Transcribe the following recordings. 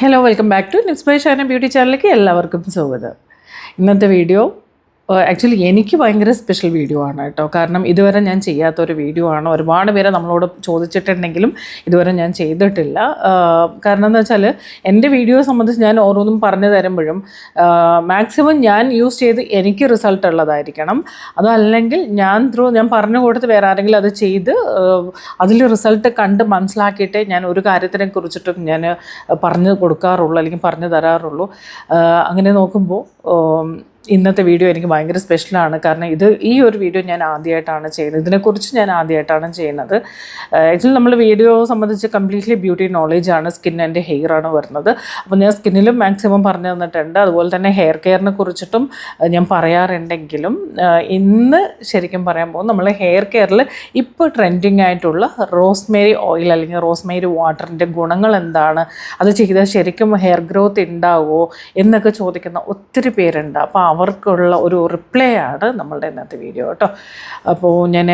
Hello welcome back to നിസ്ബൈ Shana beauty ചാനലിലേക്ക് എല്ലാവർക്കും സ്വാഗതം. ഇന്നത്തെ വീഡിയോ ആക്ച്വലി എനിക്ക് ഭയങ്കര സ്പെഷ്യൽ വീഡിയോ ആണ് കേട്ടോ. കാരണം ഇതുവരെ ഞാൻ ചെയ്യാത്ത ഒരു വീഡിയോ ആണ്. ഒരുപാട് പേരെ നമ്മളോട് ചോദിച്ചിട്ടുണ്ടെങ്കിലും ഇതുവരെ ഞാൻ ചെയ്തിട്ടില്ല. കാരണം എന്ന് വെച്ചാൽ എന്റെ വീഡിയോ സംബന്ധിച്ച് ഞാൻ ഓരോന്നും പറഞ്ഞു തരുമ്പോഴും മാക്സിമം ഞാൻ യൂസ് ചെയ്ത് എനിക്ക് റിസൾട്ട് ഉള്ളതായിരിക്കണം. അതല്ലെങ്കിൽ ഞാൻ ത്രൂ ഞാൻ പറഞ്ഞു കൊടുത്ത് വേറെ ആരെങ്കിലും അത് ചെയ്ത് അതിൽ റിസൾട്ട് കണ്ട് മനസ്സിലാക്കിയിട്ടേ ഞാൻ ഒരു കാര്യത്തിനെ കുറിച്ചിട്ടും ഞാൻ പറഞ്ഞു കൊടുക്കാറുള്ളൂ അല്ലെങ്കിൽ പറഞ്ഞു തരാറുള്ളൂ. അങ്ങനെ നോക്കുമ്പോൾ ഇന്നത്തെ വീഡിയോ എനിക്ക് ഭയങ്കര സ്പെഷ്യലാണ് കാരണം ഇത് ഈ ഒരു വീഡിയോ ഞാൻ ആദ്യമായിട്ടാണ് ചെയ്യുന്നത്. ഇതിനെക്കുറിച്ച് ഞാൻ ആദ്യമായിട്ടാണ് ചെയ്യുന്നത്. ആക്ച്വലി നമ്മൾ വീഡിയോ സംബന്ധിച്ച് കംപ്ലീറ്റ്ലി ബ്യൂട്ടി നോളേജാണ് സ്കിൻ ആൻഡ് ഹെയർ ആണ് വരുന്നത്. അപ്പോൾ ഞാൻ സ്കിന്നിലും മാക്സിമം പറഞ്ഞു തന്നിട്ടുണ്ട്. അതുപോലെ തന്നെ ഹെയർ കെയറിനെ കുറിച്ചിട്ടും ഞാൻ പറയാറുണ്ടെങ്കിലും ഇന്ന് ശരിക്കും പറയാൻ പോകും നമ്മൾ ഹെയർ കെയറിൽ ഇപ്പോൾ ട്രെൻഡിങ് ആയിട്ടുള്ള റോസ്മേരി ഓയിൽ അല്ലെങ്കിൽ റോസ്മേരി വാട്ടറിന്റെ ഗുണങ്ങൾ എന്താണ്? അത് ചെയ്താൽ ശരിക്കും ഹെയർ ഗ്രോത്ത് ഉണ്ടാവുമോ എന്നൊക്കെ ചോദിക്കുന്ന ഒത്തിരി പേരുണ്ട്. അപ്പോൾ അവർക്കുള്ള ഒരു റിപ്ലൈ ആണ് നമ്മളുടെ ഇന്നത്തെ വീഡിയോ കേട്ടോ. അപ്പോൾ ഞാൻ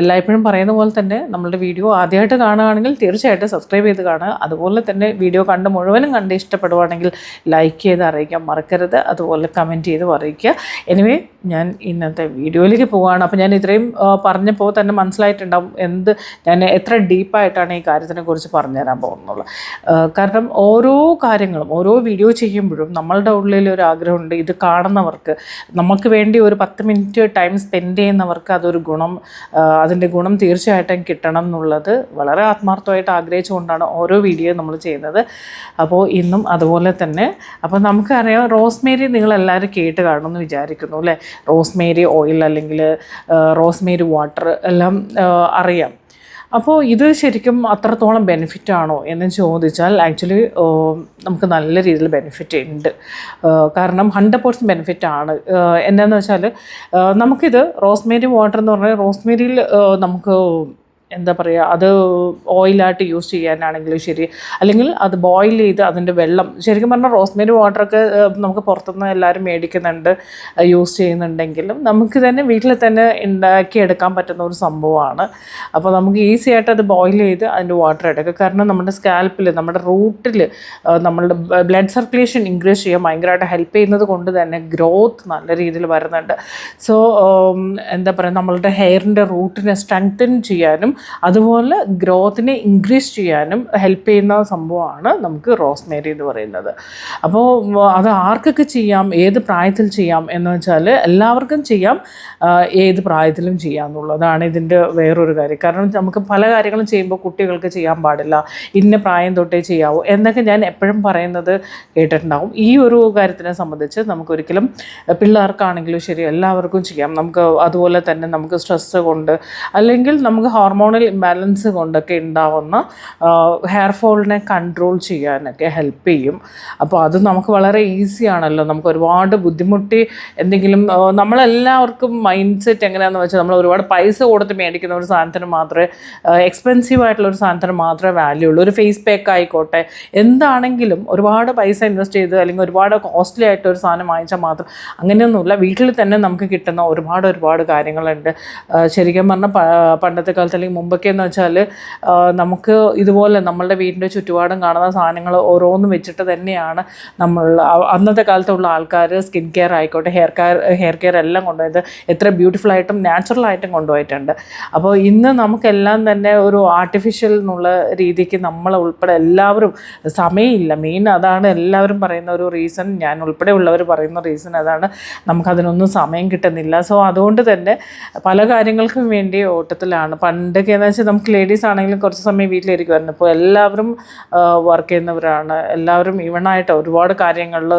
എല്ലായ്പ്പോഴും പറയുന്ന പോലെ തന്നെ നമ്മളുടെ വീഡിയോ ആദ്യമായിട്ട് കാണുകയാണെങ്കിൽ തീർച്ചയായിട്ടും സബ്സ്ക്രൈബ് ചെയ്ത് കാണുക. അതുപോലെ തന്നെ വീഡിയോ കണ്ട് മുഴുവനും കണ്ട് ഇഷ്ടപ്പെടുവാണെങ്കിൽ ലൈക്ക് ചെയ്ത് അറിയിക്കാൻ മറക്കരുത്. അതുപോലെ കമന്റ് ചെയ്ത് അറിയിക്കുക. എനിവേ ഞാൻ ഇന്നത്തെ വീഡിയോയിലേക്ക് പോവുകയാണ്. അപ്പോൾ ഞാൻ ഇത്രയും പറഞ്ഞപ്പോൾ തന്നെ മനസ്സിലായിട്ടുണ്ടാവും എന്ത് ഞാൻ എത്ര ഡീപ്പായിട്ടാണ് ഈ കാര്യത്തിനെക്കുറിച്ച് പറഞ്ഞുതരാൻ പോകുന്നുള്ളത് കാരണം ഓരോ കാര്യങ്ങളും ഓരോ വീഡിയോ ചെയ്യുമ്പോഴും നമ്മളുടെ ഉള്ളിൽ ഒരു ആഗ്രഹമുണ്ട്. ഇത് കാണുന്നവർക്ക് നമുക്ക് വേണ്ടി ഒരു പത്ത് മിനിറ്റ് ടൈം സ്പെൻഡ് ചെയ്യുന്നവർക്ക് അതൊരു ഗുണം അതിന്റെ ഗുണം തീർച്ചയായിട്ടും കിട്ടണം എന്നുള്ളത് വളരെ ആത്മാർത്ഥമായിട്ട് ആഗ്രഹിച്ചുകൊണ്ടാണ് ഓരോ വീഡിയോ നമ്മൾ ചെയ്യുന്നത്. അപ്പോൾ ഇന്നും അതുപോലെ തന്നെ അപ്പോൾ നമുക്കറിയാം റോസ്മേരി നിങ്ങളെല്ലാവരും കേട്ട് കാണുമെന്ന് വിചാരിക്കുന്നു അല്ലേ? റോസ്മേരി ഓയിൽ അല്ലെങ്കിൽ റോസ്മേരി വാട്ടർ എല്ലാം അറിയാം. അപ്പോൾ ഇത് ശരിക്കും അത്രത്തോളം ബെനിഫിറ്റ് ആണോ എന്ന് ചോദിച്ചാൽ ആക്ച്വലി നമുക്ക് നല്ല രീതിയിൽ ബെനിഫിറ്റ് ഉണ്ട്. കാരണം ഹൺഡ്രഡ് പേഴ്സന്റ് ബെനിഫിറ്റ് ആണ്. എന്താണെന്ന് വെച്ചാൽ നമുക്കിത് റോസ്മേരി വാട്ടർ എന്ന് പറഞ്ഞാൽ റോസ്മേരിയിൽ നമുക്ക് എന്താ പറയുക അത് ഓയിലായിട്ട് യൂസ് ചെയ്യാനാണെങ്കിലും ശരി. അല്ലെങ്കിൽ അത് ബോയിൽ ചെയ്ത് അതിന്റെ വെള്ളം ശരിക്കും പറഞ്ഞാൽ റോസ്മേരി വാട്ടറൊക്കെ നമുക്ക് പുറത്തുനിന്ന് എല്ലാവരും മേടിക്കുന്നുണ്ട് യൂസ് ചെയ്യുന്നുണ്ടെങ്കിലും നമുക്ക് തന്നെ വീട്ടിൽ തന്നെ ഉണ്ടാക്കിയെടുക്കാൻ പറ്റുന്ന ഒരു സംഭവമാണ്. അപ്പോൾ നമുക്ക് ഈസി ആയിട്ട് അത് ബോയിൽ ചെയ്ത് അതിന്റെ വാട്ടർ എടുക്കുക കാരണം നമ്മുടെ സ്കാൽപ്പിൽ നമ്മുടെ റൂട്ടിൽ നമ്മളുടെ ബ്ലഡ് സർക്കുലേഷൻ ഇൻക്രീസ് ചെയ്യാൻ ഭയങ്കരമായിട്ട് ഹെൽപ്പ് ചെയ്യുന്നത് കൊണ്ട് തന്നെ ഗ്രോത്ത് നല്ല രീതിയിൽ വരുന്നുണ്ട്. സോ എന്താ പറയുക നമ്മളുടെ ഹെയറിന്റെ റൂട്ടിനെ സ്ട്രെങ്തൻ ചെയ്യാനും അതുപോലെ ഗ്രോത്തിനെ ഇൻക്രീസ് ചെയ്യാനും ഹെൽപ്പ് ചെയ്യുന്ന സംഭവമാണ് നമുക്ക് റോസ്മേരി എന്ന് പറയുന്നത്. അപ്പോൾ അത് ആർക്കൊക്കെ ചെയ്യാം? ഏത് പ്രായത്തിൽ ചെയ്യാം? എന്ന് വെച്ചാൽ എല്ലാവർക്കും ചെയ്യാം. ഏത് പ്രായത്തിലും ചെയ്യാം എന്നുള്ളതാണ് ഇതിന്റെ വേറൊരു കാര്യം. കാരണം നമുക്ക് പല കാര്യങ്ങളും ചെയ്യുമ്പോൾ കുട്ടികൾക്ക് ചെയ്യാൻ പാടില്ല. ഇന്ന പ്രായം തൊട്ടേ ചെയ്യാവൂ. എന്നൊക്കെ ഞാൻ എപ്പോഴും പറയുന്നത് കേട്ടിട്ടുണ്ടാവും ഈ ഒരു കാര്യത്തിനെ സംബന്ധിച്ച് നമുക്കൊരിക്കലും പിള്ളേർക്കാണെങ്കിലും ശരി എല്ലാവർക്കും ചെയ്യാം. നമുക്ക് അതുപോലെ തന്നെ നമുക്ക് സ്ട്രെസ്സ് കൊണ്ട് അല്ലെങ്കിൽ നമുക്ക് ഹോർമോണൽ ഇംബാലൻസ് കൊണ്ടൊക്കെ ഉണ്ടാവുന്ന ഹെയർ ഫോളിനെ കൺട്രോൾ ചെയ്യാനൊക്കെ ഹെൽപ്പ് ചെയ്യും. അപ്പോൾ അത് നമുക്ക് വളരെ ഈസി ആണല്ലോ. നമുക്ക് ഒരുപാട് ബുദ്ധിമുട്ടി എന്തെങ്കിലും നമ്മളെല്ലാവർക്കും മൈൻഡ് സെറ്റ് എങ്ങനെയാണെന്ന് വെച്ചാൽ നമ്മൾ ഒരുപാട് പൈസ കൊടുത്ത് മേടിക്കുന്ന ഒരു സാധനത്തിന് മാത്രമേ എക്സ്പെൻസീവ് ആയിട്ടുള്ള ഒരു സാധനത്തിന് മാത്രമേ വാല്യൂ ഉള്ളൂ. ഒരു ഫേസ് പാക്ക് ആയിക്കോട്ടെ. എന്താണെങ്കിലും ഒരുപാട് പൈസ ഇൻവെസ്റ്റ് ചെയ്ത് അല്ലെങ്കിൽ ഒരുപാട് കോസ്റ്റ്ലി ആയിട്ട് ഒരു സാധനം വാങ്ങിച്ചാൽ മാത്രം അങ്ങനെയൊന്നുമില്ല. വീട്ടിൽ തന്നെ നമുക്ക് കിട്ടുന്ന ഒരുപാട് ഒരുപാട് കാര്യങ്ങളുണ്ട്. ശരിക്കും പറഞ്ഞാൽ പണ്ടത്തെ കാലത്ത് അല്ലെങ്കിൽ മുമ്പൊക്കെ എന്ന് വെച്ചാൽ നമുക്ക് ഇതുപോലെ നമ്മളുടെ വീടിന്റെ ചുറ്റുപാടും കാണുന്ന സാധനങ്ങൾ ഓരോന്നും വെച്ചിട്ട് തന്നെയാണ് നമ്മൾ അന്നത്തെ കാലത്തുള്ള ആൾക്കാർ സ്കിൻ കെയർ ആയിക്കോട്ടെ ഹെയർ കെയർ ഹെയർ കെയർ എല്ലാം കൊണ്ടുപോയത് എത്ര ബ്യൂട്ടിഫുൾ ആയിട്ടും നാച്ചുറൽ കൊണ്ടുപോയിട്ടുണ്ട്. അപ്പോൾ ഇന്ന് നമുക്കെല്ലാം തന്നെ ഒരു ആർട്ടിഫിഷ്യൽ എന്നുള്ള രീതിക്ക് നമ്മൾ ഉൾപ്പെടെ എല്ലാവരും സമയമില്ല. മെയിൻ അതാണ് എല്ലാവരും പറയുന്ന ഒരു റീസൺ ഞാൻ ഉൾപ്പെടെ ഉള്ളവർ പറയുന്ന റീസൺ അതാണ് നമുക്കതിനൊന്നും സമയം കിട്ടുന്നില്ല. സോ അതുകൊണ്ട് തന്നെ പല കാര്യങ്ങൾക്കും വേണ്ടി ഓട്ടത്തിലാണ് പണ്ടൊക്കെ എന്ന് വെച്ചാൽ നമുക്ക് ലേഡീസ് ആണെങ്കിലും കുറച്ച് സമയം വീട്ടിലിരിക്കുമായിരുന്നു ഇപ്പോൾ എല്ലാവരും വർക്ക് ചെയ്യുന്നവരാണ്. എല്ലാവരും ഈവണായിട്ട് ഒരുപാട് കാര്യങ്ങളിൽ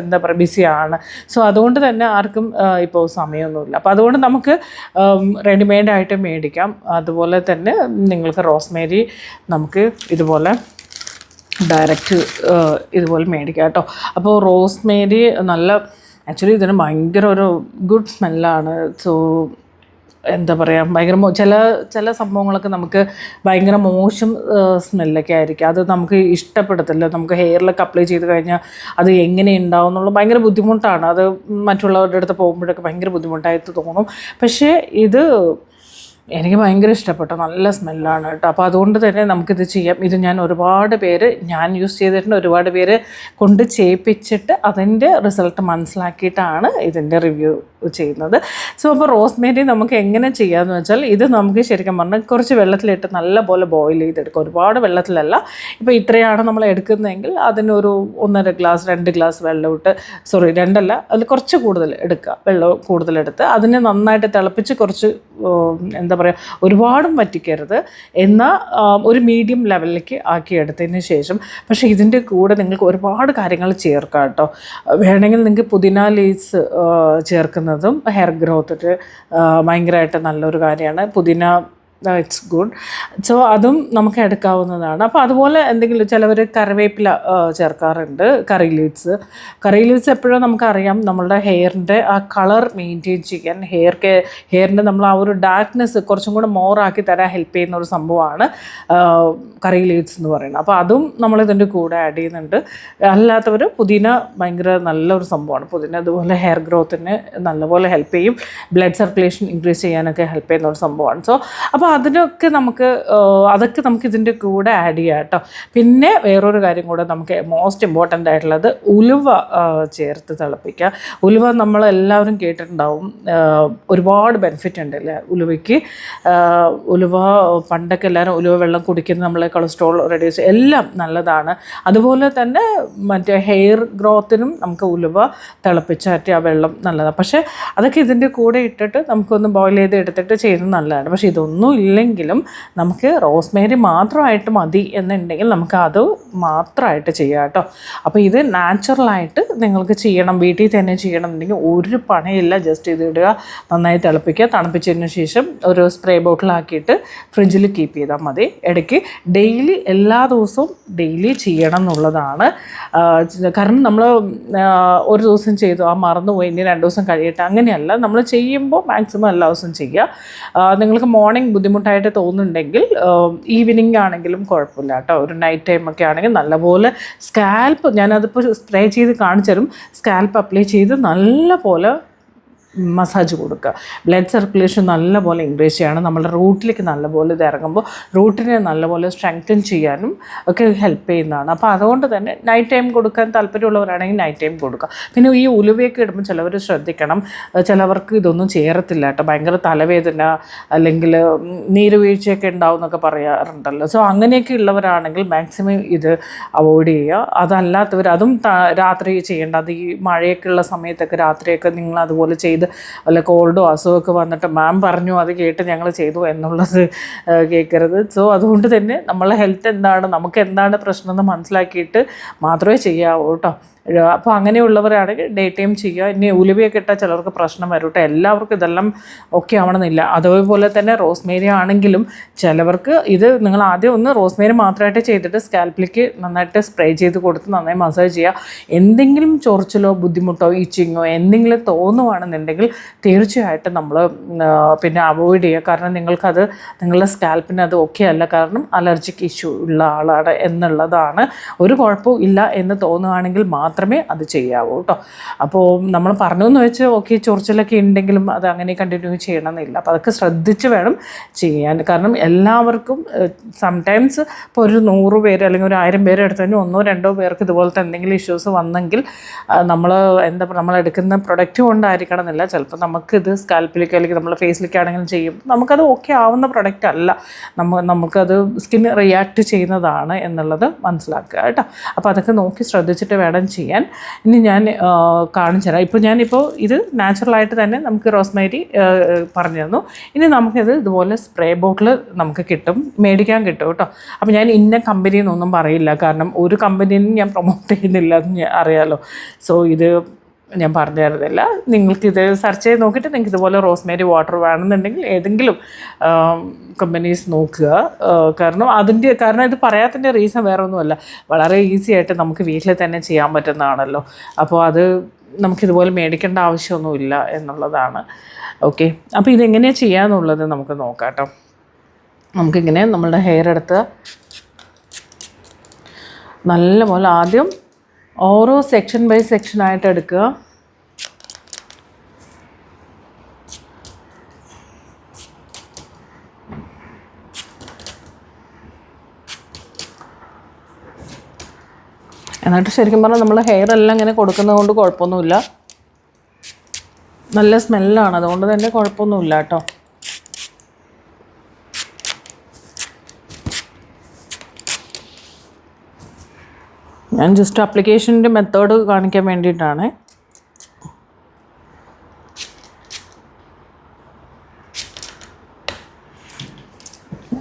എന്താ പറയുക ബിസിയാണ് സോ അതുകൊണ്ട് തന്നെ ആർക്കും ഇപ്പോൾ സമയമൊന്നുമില്ല. അപ്പോൾ അതുകൊണ്ട് നമുക്ക് റെഡിമെയ്ഡ് ആയിട്ട് മേടിക്കാം. അതുപോലെ തന്നെ നിങ്ങൾക്ക് റോസ്മേരി നമുക്ക് ഇതുപോലെ ഡയറക്റ്റ് ഇതുപോലെ മേടിക്കാം കേട്ടോ. അപ്പോൾ റോസ്മേരി നല്ല ആക്ച്വലി ഇതിന് ഭയങ്കര ഒരു ഗുഡ് സ്മെല്ലാണ് സോ എന്താ പറയുക ഭയങ്കര ചില ചില സംഭവങ്ങളൊക്കെ നമുക്ക് ഭയങ്കര മോശം സ്മെല്ലൊക്കെ ആയിരിക്കും. അത് നമുക്ക് ഇഷ്ടപ്പെടത്തില്ല. നമുക്ക് ഹെയറിലൊക്കെ അപ്ലൈ ചെയ്ത് കഴിഞ്ഞാൽ അത് എങ്ങനെ ഉണ്ടാവും എന്നുള്ള ഭയങ്കര ബുദ്ധിമുട്ടാണ്. അത് മറ്റുള്ളവരുടെ അടുത്ത് പോകുമ്പോഴൊക്കെ ഭയങ്കര ബുദ്ധിമുട്ടായിട്ട് തോന്നും. പക്ഷേ ഇത് എനിക്ക് ഭയങ്കര ഇഷ്ടപ്പെട്ടു. നല്ല സ്മെല്ലാണ് കേട്ടോ. അപ്പോൾ അതുകൊണ്ട് തന്നെ നമുക്കിത് ചെയ്യാം. ഇത് ഞാൻ ഒരുപാട് പേര് ഞാൻ യൂസ് ചെയ്തിട്ടുണ്ട്. ഒരുപാട് പേര് കൊണ്ട് ചെയ്യിപ്പിച്ചിട്ട് അതിന്റെ റിസൾട്ട് മനസ്സിലാക്കിയിട്ടാണ് ഇതിന്റെ റിവ്യൂ ചെയ്യുന്നത്. സോ അപ്പോൾ റോസ്മേരി നമുക്ക് എങ്ങനെ ചെയ്യാമെന്ന് വെച്ചാൽ ഇത് നമുക്ക് ശരിക്കും പറഞ്ഞാൽ കുറച്ച് വെള്ളത്തിലിട്ട് നല്ലപോലെ ബോയിൽ ചെയ്തെടുക്കുക ഒരുപാട് വെള്ളത്തിലല്ല. ഇപ്പോൾ ഇത്രയാണ് നമ്മൾ എടുക്കുന്നതെങ്കിൽ അതിനൊരു ഒന്നര ഗ്ലാസ് രണ്ട് ഗ്ലാസ് വെള്ളം ഇട്ട് സോറി രണ്ടല്ല അതിൽ കുറച്ച് കൂടുതൽ എടുക്കുക. വെള്ളം കൂടുതലെടുത്ത് അതിനെ നന്നായിട്ട് തിളപ്പിച്ച് കുറച്ച് എന്താ പറയുക ഒരുപാടും വറ്റിക്കരുത് എന്ന ഒരു മീഡിയം ലെവലിലേക്ക് ആക്കിയെടുത്തതിന് ശേഷം പക്ഷേ ഇതിന്റെ കൂടെ നിങ്ങൾക്ക് ഒരുപാട് കാര്യങ്ങൾ ചേർക്കാം കേട്ടോ. വേണമെങ്കിൽ നിങ്ങൾക്ക് പുതിന ലീവ്സ് ചേർക്കുന്നതും ഹെയർ ഗ്രോത്തിന് ഭയങ്കരമായിട്ട് നല്ലൊരു കാര്യമാണ്. പുതിന ഇറ്റ്സ് ഗുഡ് സോ അതും നമുക്ക് എടുക്കാവുന്നതാണ്. അപ്പോൾ അതുപോലെ എന്തെങ്കിലും ചിലവർ കറിവേപ്പില ചേർക്കാറുണ്ട്. കറി ലീവ്സ് കറി ലീവ്സ് എപ്പോഴും നമുക്കറിയാം നമ്മളുടെ ഹെയറിന്റെ ആ കളർ മെയിന്റെയിൻ ചെയ്യാൻ. ഹെയർ കെ ഹെയറിന്റെ നമ്മൾ ആ ഒരു ഡാർക്ക്നെസ് കുറച്ചും കൂടെ മോറാക്കി തരാൻ ഹെൽപ്പ് ചെയ്യുന്ന ഒരു സംഭവമാണ് കറി ലീവ്സ് എന്ന് പറയുന്നത്. അപ്പോൾ അതും നമ്മൾ ഇതിന്റെ കൂടെ ആഡ് ചെയ്യുന്നുണ്ട്. അല്ലാത്തവർ പുതിന ഭയങ്കര നല്ലൊരു സംഭവമാണ്. പുതിന അതുപോലെ ഹെയർ ഗ്രോത്തിന് നല്ലപോലെ ഹെൽപ്പ് ചെയ്യും. ബ്ലഡ് സർക്കുലേഷൻ ഇൻക്രീസ് ചെയ്യാനൊക്കെ ഹെൽപ്പ് ചെയ്യുന്ന ഒരു സംഭവമാണ്. സോ അപ്പോൾ അതിനൊക്കെ നമുക്ക് അതൊക്കെ നമുക്ക് ഇതിന്റെ കൂടെ ആഡ് ചെയ്യാം കേട്ടോ. പിന്നെ വേറൊരു കാര്യം കൂടെ നമുക്ക് മോസ്റ്റ് ഇമ്പോർട്ടന്റ് ആയിട്ടുള്ളത് ഉലുവ ചേർത്ത് തിളപ്പിക്കുക. ഉലുവ നമ്മളെല്ലാവരും കേട്ടിട്ടുണ്ടാവും. ഒരുപാട് ബെനിഫിറ്റ് ഉണ്ട് അല്ലേ ഉലുവയ്ക്ക് ഉലുവ പണ്ടൊക്കെ എല്ലാവരും ഉലുവ വെള്ളം കുടിക്കുന്നത് നമ്മളെ കൊളസ്ട്രോൾ റെഡ്യൂസ് എല്ലാം നല്ലതാണ്. അതുപോലെ തന്നെ മറ്റേ ഹെയർ ഗ്രോത്തിനും നമുക്ക് ഉലുവ തിളപ്പിച്ചാറ്റി ആ വെള്ളം നല്ലതാണ് പക്ഷേ അതൊക്കെ ഇതിന്റെ കൂടെ ഇട്ടിട്ട് നമുക്കൊന്ന് ബോയിൽ ചെയ്ത് എടുത്തിട്ട് ചെയ്യുന്നത് നല്ലതാണ്. പക്ഷേ ഇതൊന്നും ഇല്ലെങ്കിലും നമുക്ക് റോസ്മേരി മാത്രമായിട്ട് മതി എന്നുണ്ടെങ്കിൽ നമുക്ക് അത് മാത്രമായിട്ട് ചെയ്യാം കേട്ടോ. അപ്പോൾ ഇത് നാച്ചുറലായിട്ട് നിങ്ങൾക്ക് ചെയ്യണം വീട്ടിൽ തന്നെ ചെയ്യണം എന്നുണ്ടെങ്കിൽ ഒരു പണിയില്ല. ജസ്റ്റ് ഇത് ഇടുക നന്നായി തിളപ്പിക്കുക തണുപ്പിച്ചതിന് ശേഷം ഒരു സ്പ്രേ ബോട്ടിലാക്കിയിട്ട് ഫ്രിഡ്ജിൽ കീപ്പ് ചെയ്താൽ മതി. ഇടയ്ക്ക് ഡെയിലി എല്ലാ ദിവസവും ഡെയിലി ചെയ്യണം എന്നുള്ളതാണ്. കാരണം നമ്മൾ ഒരു ദിവസം ചെയ്തു ആ മറന്നുപോയി ഇനി രണ്ട് ദിവസം കഴിയട്ടെ അങ്ങനെയല്ല. നമ്മൾ ചെയ്യുമ്പോൾ മാക്സിമം എല്ലാ ദിവസവും ചെയ്യുക. നിങ്ങൾക്ക് മോർണിംഗ് ബുദ്ധിമുട്ടായിട്ട് തോന്നുന്നുണ്ടെങ്കിൽ ഈവനിങ് ആണെങ്കിലും കുഴപ്പമില്ല കേട്ടോ. ഒരു നൈറ്റ് ടൈം ഒക്കെ ആണെങ്കിൽ നല്ലപോലെ സ്കാൽപ്പ് ഞാനതിപ്പോൾ സ്പ്രേ ചെയ്ത് കാണിച്ചു തരും സ്കാൽപ്പ് അപ്ലൈ ചെയ്ത് നല്ലപോലെ മസാജ് കൊടുക്കുക. ബ്ലഡ് സർക്കുലേഷൻ നല്ലപോലെ ഇൻക്രീസ് ചെയ്യണം നമ്മുടെ റൂട്ടിലേക്ക് നല്ലപോലെ ഇത് ഇറങ്ങുമ്പോൾ റൂട്ടിനെ നല്ലപോലെ സ്ട്രെങ്തൻ ചെയ്യാനും ഒക്കെ ഹെൽപ്പ് ചെയ്യുന്നതാണ്. അപ്പോൾ അതുകൊണ്ട് തന്നെ നൈറ്റ് ടൈം കൊടുക്കാൻ താല്പര്യമുള്ളവരാണെങ്കിൽ നൈറ്റ് ടൈം കൊടുക്കുക. പിന്നെ ഈ ഉലുവയൊക്കെ ഇടുമ്പോൾ ചിലവർ ശ്രദ്ധിക്കണം. ചിലവർക്ക് ഇതൊന്നും ചേരത്തില്ല കേട്ടോ. ഭയങ്കര തലവേദന അല്ലെങ്കിൽ നീരുവീഴ്ചയൊക്കെ ഉണ്ടാവും എന്നൊക്കെ പറയാറുണ്ടല്ലോ. സോ അങ്ങനെയൊക്കെ ഉള്ളവരാണെങ്കിൽ മാക്സിമം ഇത് അവോയ്ഡ് ചെയ്യുക. അതല്ലാത്തവർ അതും രാത്രി ചെയ്യേണ്ട. അത് ഈ മഴയൊക്കെ ഉള്ള സമയത്തൊക്കെ രാത്രിയൊക്കെ നിങ്ങൾ അതുപോലെ ചെയ്ത് വല്ല കോൾഡോ അസുഖമൊക്കെ വന്നിട്ട് മാം പറഞ്ഞു അത് കേട്ട് ഞങ്ങൾ ചെയ്തു എന്നുള്ളത് കേൾക്കരുത് സോ അതുകൊണ്ട് തന്നെ നമ്മളെ ഹെൽത്ത് എന്താണ് നമുക്ക് എന്താണ് പ്രശ്നം എന്ന് മനസ്സിലാക്കിയിട്ട് മാത്രമേ ചെയ്യാവൂ കേട്ടോ. അപ്പോൾ അങ്ങനെയുള്ളവരാണെങ്കിൽ ഡേ ടൈം ചെയ്യുക. ഇനി ഉലുവയൊക്കെ ഇട്ടാൽ ചിലർക്ക് പ്രശ്നം വരും കേട്ടോ. എല്ലാവർക്കും ഇതെല്ലാം ഓക്കെ ആവണമെന്നില്ല. അതേപോലെ തന്നെ റോസ്മേരി ആണെങ്കിലും ചിലവർക്ക് ഇത് നിങ്ങൾ ആദ്യം ഒന്ന് റോസ്മേരി മാത്രമായിട്ട് ചെയ്തിട്ട് സ്കാൽപ്പിലേക്ക് നന്നായിട്ട് സ്പ്രേ ചെയ്ത് കൊടുത്ത് നന്നായി മസാജ് ചെയ്യുക. എന്തെങ്കിലും ചൊറിച്ചിലോ ബുദ്ധിമുട്ടോ ഈച്ചിങ്ങോ എന്തെങ്കിലും തോന്നുവാണെന്നുണ്ടെങ്കിൽ തീർച്ചയായിട്ടും നമ്മൾ പിന്നെ അവോയ്ഡ് ചെയ്യുക. കാരണം നിങ്ങൾക്കത് നിങ്ങളുടെ സ്കാൽപ്പിന് അത് ഓക്കെ അല്ല. കാരണം അലർജിക് ഇഷ്യൂ ഉള്ള ആളാണ് എന്നുള്ളതാണ്. ഒരു കുഴപ്പവും ഇല്ല എന്ന് തോന്നുകയാണെങ്കിൽ മാത്രമേ അത് ചെയ്യാവൂ കേട്ടോ അപ്പോൾ നമ്മൾ പറഞ്ഞു എന്ന് വെച്ച് ഓക്കെ ചൊറിച്ചിലൊക്കെ ഉണ്ടെങ്കിലും അത് അങ്ങനെ കണ്ടിന്യൂ ചെയ്യണമെന്നില്ല. അപ്പോൾ അതൊക്കെ ശ്രദ്ധിച്ച് വേണം ചെയ്യാൻ. കാരണം എല്ലാവർക്കും സംടൈംസ് ഇപ്പോൾ ഒരു നൂറ് പേര് അല്ലെങ്കിൽ ഒരു ആയിരം പേര് എടുത്തു കഴിഞ്ഞാൽ ഒന്നോ രണ്ടോ പേർക്ക് ഇതുപോലത്തെ എന്തെങ്കിലും ഇഷ്യൂസ് വന്നെങ്കിൽ നമ്മൾ എന്താ നമ്മൾ എടുക്കുന്ന പ്രൊഡക്റ്റ് കൊണ്ടായിരിക്കണം ചിലപ്പോൾ നമുക്കിത് സ്കാൽപ്പിലേക്ക് അല്ലെങ്കിൽ നമ്മൾ ഫേസിലേക്ക് ആണെങ്കിലും ചെയ്യും. നമുക്കത് ഓക്കെ ആവുന്ന പ്രൊഡക്റ്റ് അല്ല. നമ്മ നമുക്കത് സ്കിൻ റിയാക്ട് ചെയ്യുന്നതാണ് എന്നുള്ളത് മനസ്സിലാക്കുക കേട്ടോ. അപ്പോൾ അതൊക്കെ നോക്കി ശ്രദ്ധിച്ചിട്ട് വേണം ചെയ്യാൻ. ഇനി ഞാൻ കാണിച്ചു തരാം. ഇപ്പോൾ ഞാനിപ്പോൾ ഇത് നാച്ചുറലായിട്ട് തന്നെ നമുക്ക് റോസ്മേരി പറഞ്ഞു തന്നു. ഇനി നമുക്കിത് ഇതുപോലെ സ്പ്രേ ബോട്ടിൽ നമുക്ക് കിട്ടും മേടിക്കാൻ കിട്ടും കേട്ടോ. അപ്പോൾ ഞാൻ ഇന്ന കമ്പനി എന്നൊന്നും പറയില്ല. കാരണം ഒരു കമ്പനിയും ഞാൻ പ്രൊമോട്ട് ചെയ്യുന്നില്ല എന്ന് അറിയാമല്ലോ സോ ഇത് ഞാൻ പറഞ്ഞു തരുന്നില്ല. നിങ്ങൾക്കിത് സെർച്ച് ചെയ്ത് നോക്കിയിട്ട് നിങ്ങൾക്ക് ഇതുപോലെ റോസ്മേരി വാട്ടർ വേണമെന്നുണ്ടെങ്കിൽ ഏതെങ്കിലും കമ്പനീസ് നോക്കുക. കാരണം അതിന്റെ കാരണം ഇത് പറയാത്തതിന്റെ റീസൺ വേറെ ഒന്നുമല്ല വളരെ ഈസി ആയിട്ട് നമുക്ക് വീട്ടിൽ തന്നെ ചെയ്യാൻ പറ്റുന്നതാണല്ലോ. അപ്പോൾ അത് നമുക്കിതുപോലെ മേടിക്കേണ്ട ആവശ്യമൊന്നുമില്ല എന്നുള്ളതാണ്. ഓക്കെ. അപ്പോൾ ഇതെങ്ങനെയാണ് ചെയ്യാന്നുള്ളത് നമുക്ക് നോക്കാം കേട്ടോ. നമുക്കിങ്ങനെ നമ്മളുടെ ഹെയർ എടുത്ത് നല്ല പോലെ ആദ്യം ഓരോ സെക്ഷൻ ബൈ സെക്ഷൻ ആയിട്ട് എടുക്കുക. എന്നിട്ട് ശരിക്കും പറഞ്ഞാൽ നമ്മൾ ഹെയർ എല്ലാം ഇങ്ങനെ കൊടുക്കുന്നത് കൊണ്ട് കുഴപ്പമൊന്നുമില്ല. നല്ല സ്മെല്ലാണ് അതുകൊണ്ട് തന്നെ കുഴപ്പമൊന്നുമില്ല കേട്ടോ. ഞാൻ ജസ്റ്റ് അപ്ലിക്കേഷന്റെ മെത്തേഡ് കാണിക്കാൻ വേണ്ടിയിട്ടാണ്.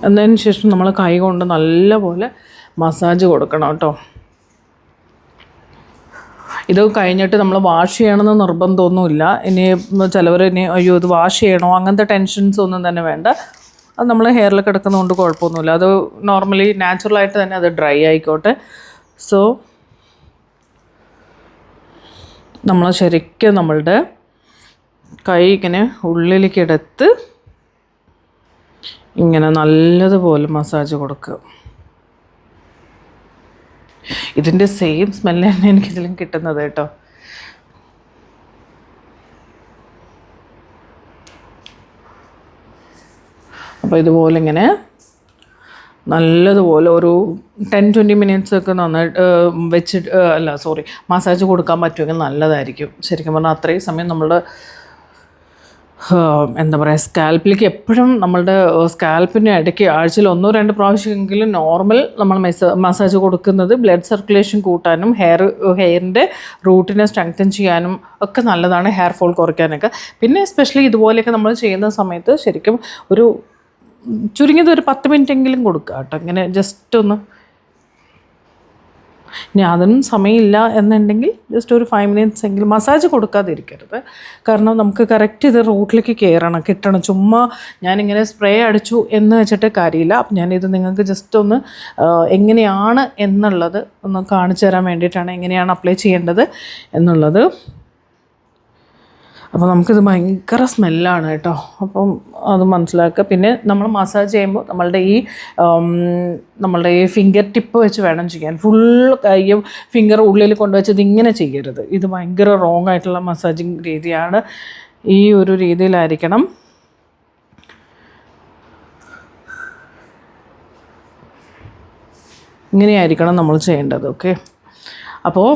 എന്നതിന് ശേഷം നമ്മൾ കൈ കൊണ്ട് നല്ലപോലെ മസാജ് കൊടുക്കണം കേട്ടോ. ഇത് കഴിഞ്ഞിട്ട് നമ്മൾ വാഷ് ചെയ്യണമെന്ന് നിർബന്ധമൊന്നുമില്ല. ഇനി ചിലവർ ഇനി അയ്യോ ഇത് വാഷ് ചെയ്യണോ? അങ്ങനത്തെ ടെൻഷൻസ് ഒന്നും തന്നെ വേണ്ട. അത് നമ്മൾ ഹെയറിൽ കിടക്കുന്നതുകൊണ്ട് കുഴപ്പമൊന്നുമില്ല. അത് നോർമലി നാച്ചുറലായിട്ട് തന്നെ അത് ഡ്രൈ ആയിക്കോട്ടെ. സോ നമ്മൾ ശരിക്കും നമ്മളുടെ കൈ ഇങ്ങനെ ഉള്ളിലേക്ക് എടുത്ത് ഇങ്ങനെ നല്ലതുപോലെ മസാജ് കൊടുക്കുക. ഇതിന്റെ സെയിം സ്മെല്ല് തന്നെ എനിക്കിതിലും കിട്ടുന്നത് കേട്ടോ. അപ്പോൾ ഇതുപോലെ ഇങ്ങനെ നല്ലതുപോലെ ഒരു ടെൻ ട്വന്റി മിനിറ്റ്സ് ഒക്കെ നന്നായിട്ട് വെച്ചിട്ട് അല്ല സോറി മസാജ് കൊടുക്കാൻ പറ്റുമെങ്കിൽ നല്ലതായിരിക്കും. ശരിക്കും പറഞ്ഞാൽ അത്രയും സമയം നമ്മളുടെ എന്താ പറയുക സ്കാൽപ്പിലേക്ക് എപ്പോഴും നമ്മളുടെ സ്കാൽപ്പിന്റെ ഇടയ്ക്ക് ആഴ്ചയിൽ ഒന്നോ രണ്ട് പ്രാവശ്യമെങ്കിലും നോർമൽ നമ്മൾ മസാജ് കൊടുക്കുന്നത് ബ്ലഡ് സർക്കുലേഷൻ കൂട്ടാനും ഹെയർ ഹെയറിന്റെ റൂട്ടിനെ സ്ട്രെങ്തൻ ചെയ്യാനും ഒക്കെ നല്ലതാണ്. ഹെയർ ഫോൾ കുറയ്ക്കാനൊക്കെ. പിന്നെ എസ്പെഷ്യലി ഇതുപോലെയൊക്കെ നമ്മൾ ചെയ്യുന്ന സമയത്ത് ശരിക്കും ഒരു ചുരുങ്ങിയത് ഒരു പത്ത് മിനിറ്റ് എങ്കിലും കൊടുക്കുക കേട്ടോ. ഇങ്ങനെ ജസ്റ്റ് ഒന്ന്. ഇനി അതിനും സമയമില്ല എന്നുണ്ടെങ്കിൽ ജസ്റ്റ് ഒരു ഫൈവ് മിനിറ്റ്സ് എങ്കിലും മസാജ് കൊടുക്കാതിരിക്കരുത്. കാരണം നമുക്ക് കറക്റ്റ് ഇത് റൂട്ടിലേക്ക് കയറണം കിട്ടണം. ചുമ്മാ ഞാനിങ്ങനെ സ്പ്രേ അടിച്ചു എന്ന് വെച്ചിട്ട് കാര്യമില്ല. അപ്പം ഞാനിത് നിങ്ങൾക്ക് ജസ്റ്റ് ഒന്ന് എങ്ങനെയാണ് എന്നുള്ളത് ഒന്ന് കാണിച്ചു തരാൻ വേണ്ടിയിട്ടാണ് എങ്ങനെയാണ് അപ്ലൈ ചെയ്യേണ്ടത് എന്നുള്ളത്. അപ്പോൾ നമുക്കിത് ഭയങ്കര സ്മെല്ലാണ് കേട്ടോ. അപ്പം അത് മനസ്സിലാക്കുക. പിന്നെ നമ്മൾ മസാജ് ചെയ്യുമ്പോൾ നമ്മളുടെ ഈ നമ്മളുടെ ഈ ഫിംഗർ ടിപ്പ് വെച്ച് വേണം ചെയ്യാൻ. ഫുൾ കൈയും ഫിംഗർ ഉള്ളിൽ കൊണ്ടുവച്ച് ഇങ്ങനെ ചെയ്യരുത്. ഇത് ഭയങ്കര റോങ് ആയിട്ടുള്ള മസാജിങ് രീതിയാണ്. ഈ ഒരു രീതിയിലായിരിക്കണം. ഇങ്ങനെയായിരിക്കണം നമ്മൾ ചെയ്യേണ്ടത്. ഓക്കെ അപ്പോൾ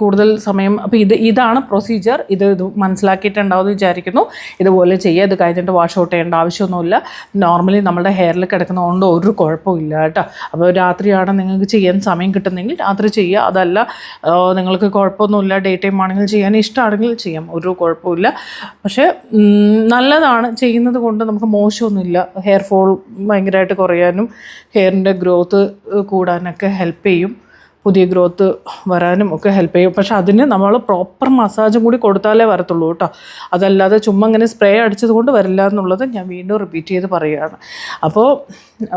കൂടുതൽ സമയം അപ്പോൾ ഇത് ഇതാണ് പ്രൊസീജിയർ ഇത് ഇത് മനസ്സിലാക്കിയിട്ടുണ്ടാവുമെന്ന് വിചാരിക്കുന്നു. ഇതുപോലെ ചെയ്യുക ഇത് കഴിഞ്ഞിട്ട് വാഷ് ഔട്ട് ചെയ്യേണ്ട ആവശ്യമൊന്നുമില്ല. നോർമലി നമ്മുടെ ഹെയറിൽ കിടക്കുന്നതുകൊണ്ട് ഒരു കുഴപ്പമില്ല കേട്ടോ. അപ്പോൾ രാത്രിയാണ് നിങ്ങൾക്ക് ചെയ്യാൻ സമയം കിട്ടുന്നെങ്കിൽ രാത്രി ചെയ്യുക. അതല്ല നിങ്ങൾക്ക് കുഴപ്പമൊന്നുമില്ല. ഡേ ടൈം ആണെങ്കിൽ ചെയ്യാൻ ഇഷ്ടമാണെങ്കിൽ ചെയ്യാം. ഒരു കുഴപ്പമില്ല. പക്ഷേ നല്ലതാണ്. ചെയ്യുന്നത് കൊണ്ട് നമുക്ക് മോശമൊന്നുമില്ല. ഹെയർ ഫോൾ ഭയങ്കരമായിട്ട് കുറയാനും ഹെയറിന്റെ ഗ്രോത്ത് കൂടാനൊക്കെ ഹെൽപ്പ് ചെയ്യും. പുതിയ ഗ്രോത്ത് വരാനും ഒക്കെ ഹെൽപ്പ് ചെയ്യും. പക്ഷേ അതിന് നമ്മൾ പ്രോപ്പർ മസാജും കൂടി കൊടുത്താലേ വരത്തുള്ളൂ കേട്ടോ. അതല്ലാതെ ചുമ്മാ ഇങ്ങനെ സ്പ്രേ അടിച്ചത് കൊണ്ട് വരില്ല എന്നുള്ളത് ഞാൻ വീണ്ടും റിപ്പീറ്റ് ചെയ്ത് പറയുകയാണ്. അപ്പോൾ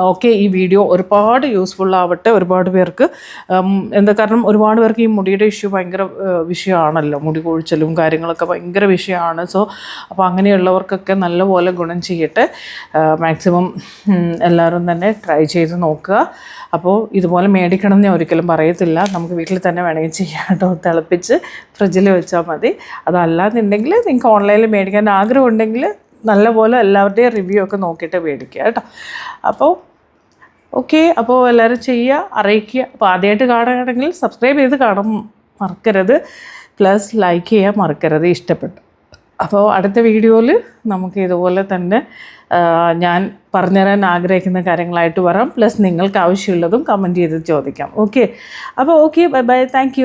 ഓക്കെ ഈ വീഡിയോ ഒരുപാട് യൂസ്ഫുൾ ആവട്ടെ ഒരുപാട് പേർക്ക്. എന്താ കാരണം ഒരുപാട് പേർക്ക് ഈ മുടിയുടെ ഇഷ്യൂ ഭയങ്കര വിഷയമാണല്ലോ. മുടി കൊഴിച്ചലും കാര്യങ്ങളൊക്കെ ഭയങ്കര വിഷയമാണ്. സോ അപ്പോൾ അങ്ങനെയുള്ളവർക്കൊക്കെ നല്ലപോലെ ഗുണം ചെയ്യട്ടെ. മാക്സിമം എല്ലാവരും തന്നെ ട്രൈ ചെയ്ത് നോക്കുക. അപ്പോൾ ഇതുപോലെ മേടിക്കണം എന്ന് ഞാൻ ഒരിക്കലും പറയത്തില്ല. നമുക്ക് വീട്ടിൽ തന്നെ വേണമെങ്കിൽ ചെയ്യാം കേട്ടോ. തിളപ്പിച്ച് ഫ്രിഡ്ജിൽ വെച്ചാൽ മതി. അതല്ലാന്നുണ്ടെങ്കിൽ നിങ്ങൾക്ക് ഓൺലൈനിൽ മേടിക്കാൻ ആഗ്രഹം ഉണ്ടെങ്കിൽ നല്ലപോലെ എല്ലാവരുടെയും റിവ്യൂ ഒക്കെ നോക്കിയിട്ട് മേടിക്കുക കേട്ടോ. അപ്പോൾ ഓക്കെ അപ്പോൾ എല്ലാവരും ചെയ്യുക അറിയിക്കുക. അപ്പോൾ ആദ്യമായിട്ട് കാണുകയാണെങ്കിൽ സബ്സ്ക്രൈബ് ചെയ്ത് കാണാൻ മറക്കരുത്. പ്ലസ് ലൈക്ക് ചെയ്യാൻ മറക്കരുത് ഇഷ്ടപ്പെട്ടു. അപ്പോൾ അടുത്ത വീഡിയോയിൽ നമുക്ക് ഇതുപോലെ തന്നെ ഞാൻ പറഞ്ഞുതരാൻ ആഗ്രഹിക്കുന്ന കാര്യങ്ങളായിട്ട് വരാം. പ്ലസ് നിങ്ങൾക്ക് ആവശ്യമുള്ളതും കമന്റ് ചെയ്ത് ചോദിക്കാം. ഓക്കെ അപ്പോൾ ഓക്കെ ബൈ ബൈ താങ്ക്